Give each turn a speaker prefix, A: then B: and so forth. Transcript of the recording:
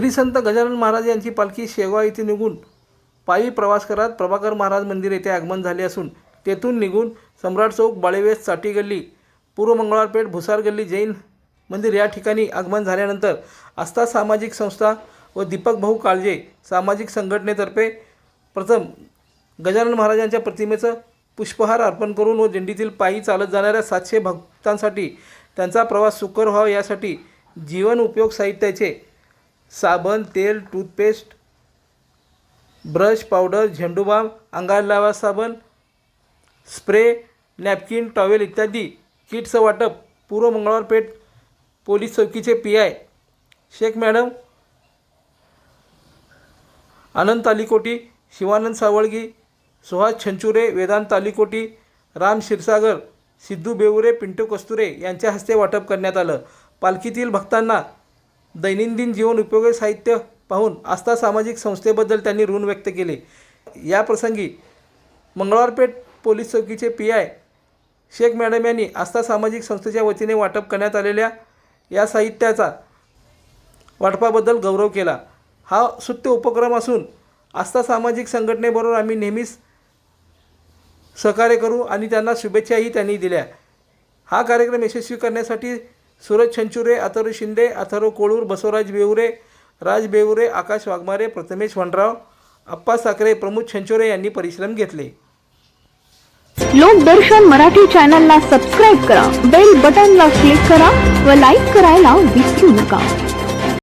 A: श्री संत गजानन महाराज यांची पालखी शेगाव येथे निघून पायी प्रवास करत प्रभाकर महाराज मंदिर येथे आगमन झाले असून तेथून निघून सम्राट चौक बाळेवेस चाटी गल्ली पूर्व मंगळवारपेठ भुसार गल्ली जैन मंदिर या ठिकाणी आगमन झाल्यानंतर आस्था सामाजिक संस्था व दीपक भाऊ काळजे सामाजिक संघटनेतर्फे प्रथम गजानन महाराजांच्या प्रतिमेचं पुष्पहार अर्पण करून व दिंडीतील पायी चालत जाणाऱ्या सातशे भक्तांसाठी त्यांचा प्रवास सुकर व्हावा यासाठी जीवन उपयोग साहित्याचे साबण तेल टूथपेस्ट ब्रश पावडर झेंडूबाम अंगाला लावा साबण स्प्रे नॅपकिन टॉवेल इत्यादी. किटचं वाटप पूर्व Mangalwarpeth police चौकीचे P I. Shaikh madam Anand Talikoti Shivanand Savalgi Suhas Chanchure Vedant Talikoti Ram Kshirsagar Siddhu Beure Pintu Kasture यांच्या हस्ते वाटप करण्यात आलं. पालखीतील भक्तांना दैनंदिन जीवन उपयोगी साहित्य पाहून आस्था सामाजिक संस्थेबद्दल त्यांनी ऋण व्यक्त केले. या प्रसंगी मंगळवारपेठ पोलीस चौकीचे पी आय शेख मॅडम यांनी आस्था सामाजिक संस्थेच्या वतीने वाटप करण्यात आलेल्या या साहित्याचा वाटपाबद्दल गौरव केला. हा सुत्य उपक्रम असून आस्था सामाजिक संघटनेबरोबर आम्ही नेहमीच सहकार्य करू आणि त्यांना शुभेच्छाही त्यांनी दिल्या. हा कार्यक्रम यशस्वी करण्यासाठी सूरज छंचुरे अथर्व शिंदे अथर्व कोळूर बसवराज बेवरे राज बेवरे आकाश वाघमारे प्रथमेश वनराव अप्पा साखरे प्रमोद छंचुरे यांनी परिश्रम घेतले.
B: लोकदर्शन मराठी चॅनलला सबस्क्राईब करा बेल बटनला क्लिक करा व लाईक करायला विसरू नका.